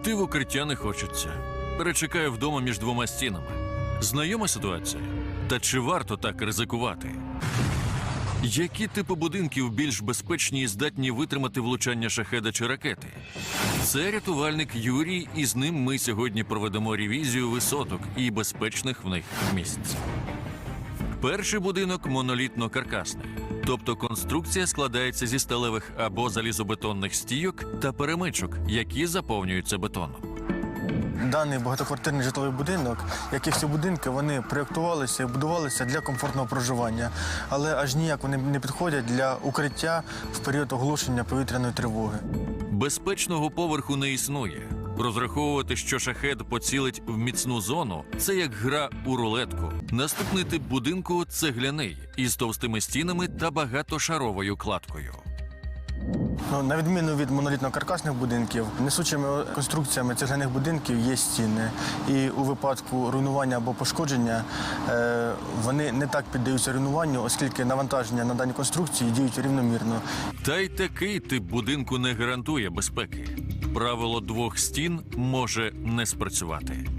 Іти в укриття не хочеться. Перечекаю вдома між двома стінами. Знайома ситуація? Та чи варто так ризикувати? Які типи будинків більш безпечні і здатні витримати влучання шахеда чи ракети? Це рятувальник Юрій, і з ним ми сьогодні проведемо ревізію висоток і безпечних в них місць. Перший будинок монолітно-каркасний, тобто конструкція складається зі сталевих або залізобетонних стійок та перемичок, які заповнюються бетоном. Даний багатоквартирний житловий будинок, як і всі будинки, вони проєктувалися і будувалися для комфортного проживання, але аж ніяк вони не підходять для укриття в період оголошення повітряної тривоги. Безпечного поверху не існує. Розраховувати, що шахед поцілить в міцну зону, це як гра у рулетку. Наступний тип будинку цегляний із товстими стінами та багатошаровою кладкою. Ну, на відміну від монолітно-каркасних будинків, несучими конструкціями цегляних будинків є стіни. І у випадку руйнування або пошкодження е, вони не так піддаються руйнуванню, оскільки навантаження на дані конструкції діють рівномірно. Та й такий тип будинку не гарантує безпеки. Правило двох стін може не спрацювати.